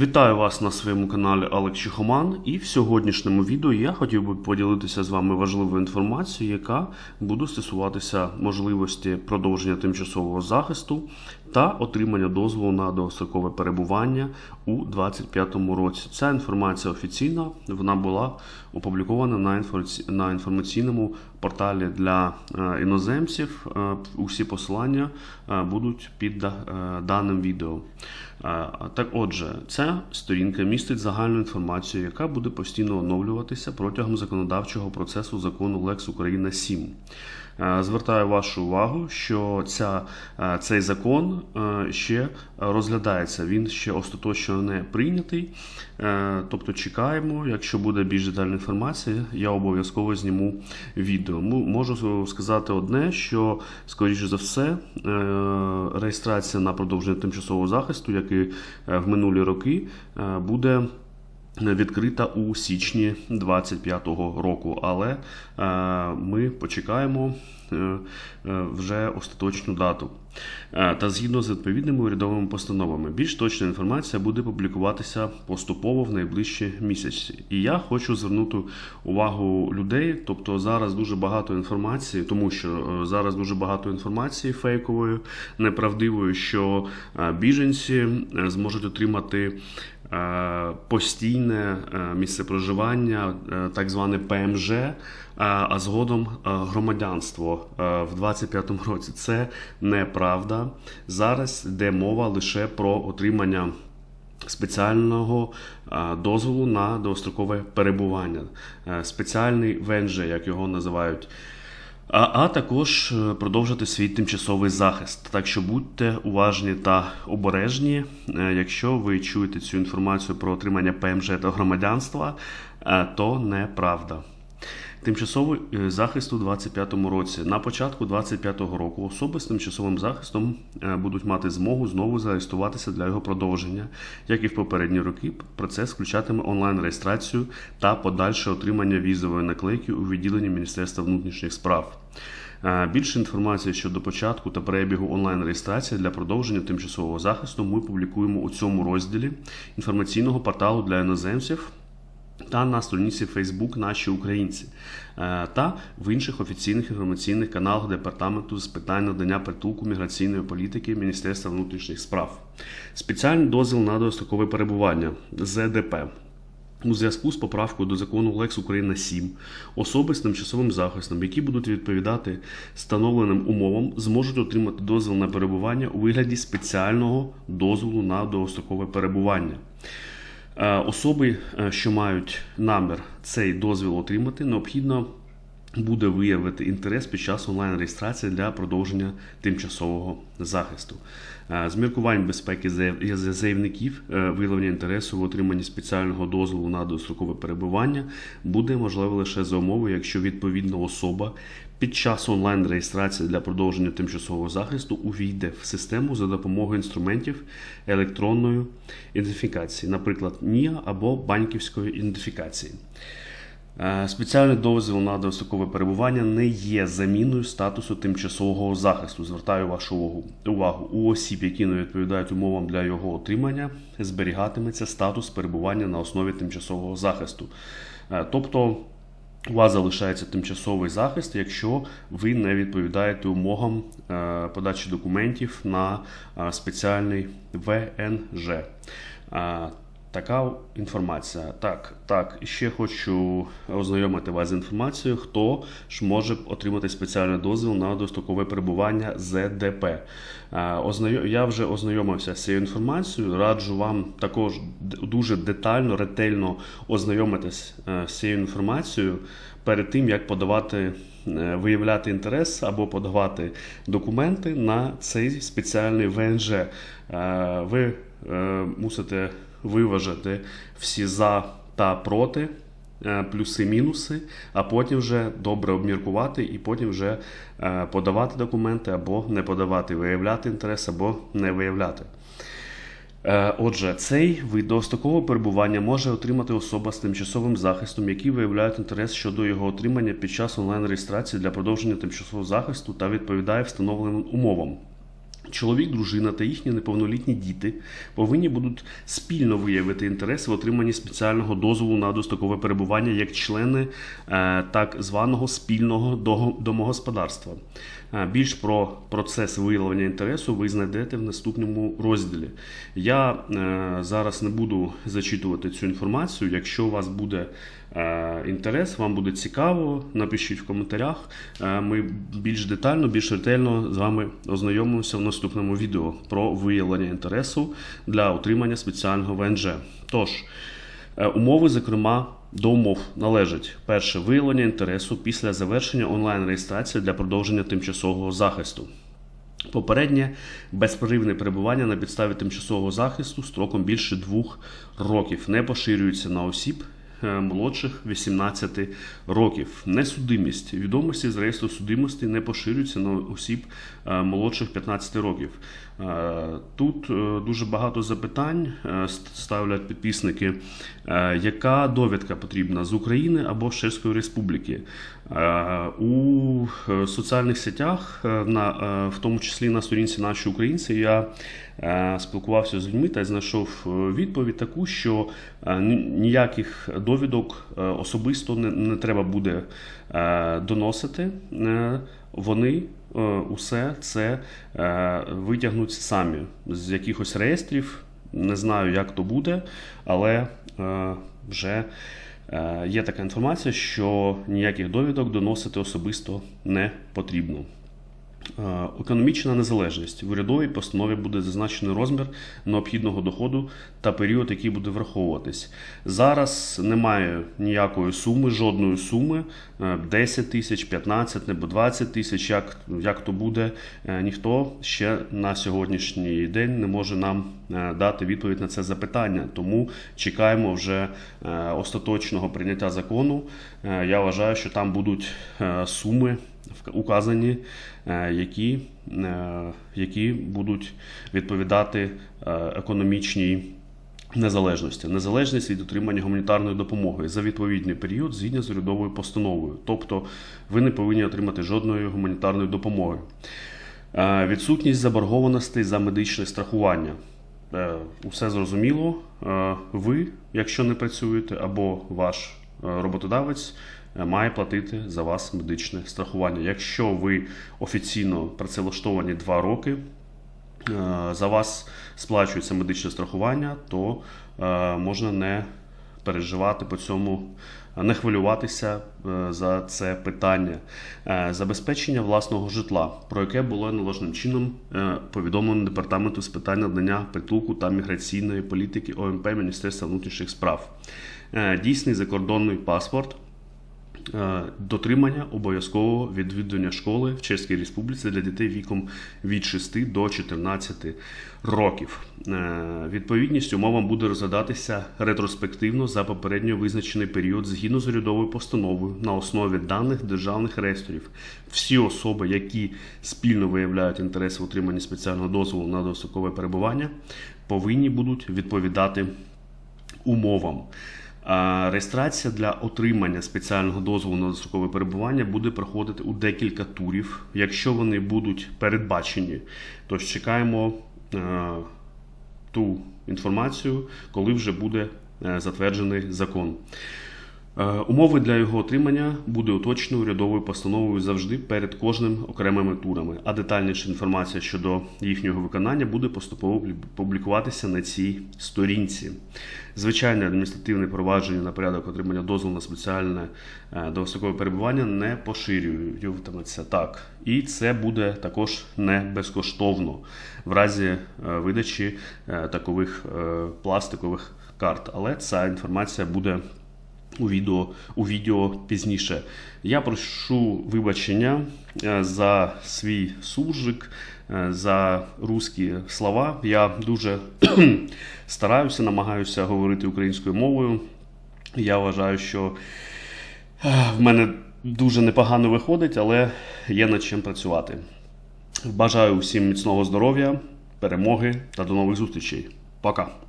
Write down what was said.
Вітаю вас на своєму каналі Алекс Чехоман. І в сьогоднішньому відео я хотів би поділитися з вами важливою інформацією, яка буде стосуватися можливості продовження тимчасового захисту та отримання дозволу на довгострокове перебування у 2025 році. Ця інформація офіційна, вона була опублікована на інформаці- на інформаційному порталі для е, іноземців. Е, Усі посилання е, будуть під даним відео. Так, отже, ця сторінка містить загальну інформацію, яка буде постійно оновлюватися протягом законодавчого процесу закону Лекс Україна 7. Е, Звертаю вашу увагу, що ця, цей закон ще розглядається, він ще остаточно не прийнятий. Е, Тобто чекаємо, якщо буде більш детальна інформація, я обов'язково зніму відео. Можу сказати одне, що, скоріше за все, е, реєстрація на продовження тимчасового захисту, як і е, в минулі роки, е, буде відкрита у січні 25-го року, але е, ми почекаємо е, е, вже остаточну дату. Та згідно з відповідними урядовими постановами, більш точна інформація буде публікуватися поступово в найближчі місяці. І я хочу звернути увагу людей. Тобто зараз дуже багато інформації, тому що зараз дуже багато інформації фейкової, неправдивої, що біженці зможуть отримати постійне е, місце проживання, е, так зване ПМЖ, е, а згодом е, громадянство е, в 25-му році. Це неправда. Зараз йде мова лише про отримання спеціального е, дозволу на довгострокове перебування, Е, спеціальний ВНЖ, як його називають. А, а також е, продовжити свій тимчасовий захист. Так що будьте уважні та обережні, е, якщо ви чуєте цю інформацію про отримання ПМЖ та громадянства, е, то неправда. Тимчасовий е, захист у 2025 році. На початку 2025 року особи з тимчасовим захистом е, будуть мати змогу знову зареєструватися для його продовження. Як і в попередні роки, процес включатиме онлайн-реєстрацію та подальше отримання візової наклейки у відділенні Міністерства внутрішніх справ. Е, Більше інформації щодо початку та перебігу онлайн-реєстрації для продовження тимчасового захисту ми публікуємо у цьому розділі інформаційного порталу для іноземців та на сторінці Facebook Наші українці е, та в інших офіційних інформаційних каналах департаменту з питань надання притулку міграційної політики Міністерства внутрішніх справ. Спеціальний дозвіл на дострокове перебування ЗДП. У зв'язку з поправкою до закону Лекс Україна 7 особи з тимчасовим захистом, які будуть відповідати встановленим умовам, зможуть отримати дозвіл на перебування у вигляді спеціального дозволу на довгострокове перебування. Е, Особи, е, що мають намір цей дозвіл отримати, необхідно буде виявити інтерес під час онлайн-реєстрації для продовження тимчасового захисту. Е, З міркувань безпеки заяв- заявників е, виявлення інтересу в отриманні спеціального дозволу на дострокове перебування буде можливе лише за умови, якщо відповідна особа під час онлайн-реєстрації для продовження тимчасового захисту увійде в систему за допомогою інструментів електронної ідентифікації, наприклад, НІА або банківської ідентифікації. Е, Спеціальний дозвіл на дострокове перебування не є заміною статусу тимчасового захисту. Звертаю вашу увагу. У осіб, які не відповідають умовам для його отримання, зберігатиметься статус перебування на основі тимчасового захисту. Е, Тобто у вас залишається тимчасовий захист, якщо ви не відповідаєте умовам е, подачі документів на спеціальний ВНЖ. Така інформація. Так, так, ще хочу ознайомити вас з інформацією, хто ж може отримати спеціальний дозвіл на дострокове перебування ЗДП. Е, Я вже ознайомився з цією інформацією. Раджу вам також дуже детально, ретельно ознайомитись е, з цією інформацією перед тим, як подавати, е, виявляти інтерес або подавати документи на цей спеціальний ВНЖ. Ви мусите виважити всі за та проти, е, плюси-мінуси, а потім вже добре обміркувати і потім вже е, подавати документи або не подавати, виявляти інтерес або не виявляти. Е, Отже, цей вид довгострокового перебування може отримати особа з тимчасовим захистом, які виявляють інтерес щодо його отримання під час онлайн-реєстрації для продовження тимчасового захисту та відповідає встановленим умовам. Чоловік, дружина та їхні неповнолітні діти повинні будуть спільно виявити інтерес в отриманні спеціального дозволу на дострокове перебування як члени е, так званого спільного домогосподарства. Е, Більш про процес виявлення інтересу ви знайдете в наступному розділі. Я е, зараз не буду зачитувати цю інформацію. Якщо у вас буде е, інтерес, вам буде цікаво, напишіть в коментарях. Ми більш детально, більш ретельно з вами ознайомимося в наступному відео про виявлення інтересу для отримання спеціального ВНЖ. Тож, умови, зокрема, до умов належить перше виявлення інтересу після завершення онлайн-реєстрації для продовження тимчасового захисту. Попереднє безперервне перебування на підставі тимчасового захисту строком більше двох років не поширюється на осіб молодших 18 років. Несудимість відомості з реєстру судимості не поширюється на осіб е, молодших 15 років. Е, Тут е, дуже багато запитань е, ставлять підписники. Е, Яка довідка потрібна з України або з Чеської Республіки? Е, У е, соціальних сетях, е, е, в тому числі на сторінці наші українці, я е, спілкувався з людьми та знайшов е, відповідь таку, що е, ніяких довідок е, особисто не, не треба буде е, доносити. Е, Вони е, усе це е, витягнуть самі з якихось реєстрів. Не знаю, як то буде, але е, вже е, є така інформація, що ніяких довідок доносити особисто не потрібно. Е, Економічна незалежність. В урядовій постанові буде зазначений розмір необхідного доходу та період, який буде враховуватись. Зараз немає ніякої суми, жодної суми. Е, 10 тисяч, 15 або 20 тисяч, як, як то буде, е, ніхто ще на сьогоднішній день не може нам е, дати відповідь на це запитання. Тому чекаємо вже е, остаточного прийняття закону. Е, Я вважаю, що там будуть е, суми указані, е, які, е, які будуть відповідати е, економічній незалежності. Незалежність від отримання гуманітарної допомоги за відповідний період згідно з урядовою постановою. Тобто ви не повинні отримати жодної гуманітарної допомоги. Відсутність заборгованостей за медичне страхування. Усе зрозуміло. Ви, якщо не працюєте, або ваш роботодавець має платити за вас медичне страхування. Якщо ви офіційно працевлаштовані 2 роки, е, за вас сплачується медичне страхування, то е, можна не переживати по цьому, не хвилюватися е, за це питання. Е, Забезпечення власного житла, про яке було належним чином е, повідомлено департаменту з питань надання притулку та міграційної політики ОМП Міністерства внутрішніх справ. Е, Дійсний закордонний паспорт. Е, Дотримання обов'язкового відвідування школи в Чеській Республіці для дітей віком від 6 до 14 років. Е, Відповідність умовам буде розглядатися ретроспективно за попередньо визначений період згідно з урядовою постановою на основі даних державних реєстрів. Всі особи, які спільно виявляють інтерес в отриманні спеціального дозволу на дострокове перебування, повинні будуть відповідати умовам. Реєстрація для отримання спеціального дозволу на дострокове перебування буде проходити у декілька турів. Якщо вони будуть передбачені, то чекаємо е, ту інформацію, коли вже буде е, затверджений закон. Е, Умови для його отримання буде уточнено урядовою постановою завжди перед кожним окремими турами, а детальніша інформація щодо їхнього виконання буде поступово публікуватися на цій сторінці. Звичайне адміністративне провадження на порядок отримання дозволу на спеціальне е, довгострокове перебування не поширюватиметься так. І це буде також не безкоштовно в разі е, видачі такових пластикових карт. Але ця інформація буде у відео, у відео пізніше. Я прошу вибачення е, за свій суржик, е, за русські слова. Я дуже стараюся, намагаюся говорити українською мовою. Я вважаю, що е, в мене дуже непогано виходить, але є над чим працювати. Бажаю всім міцного здоров'я, перемоги та до нових зустрічей. Пока!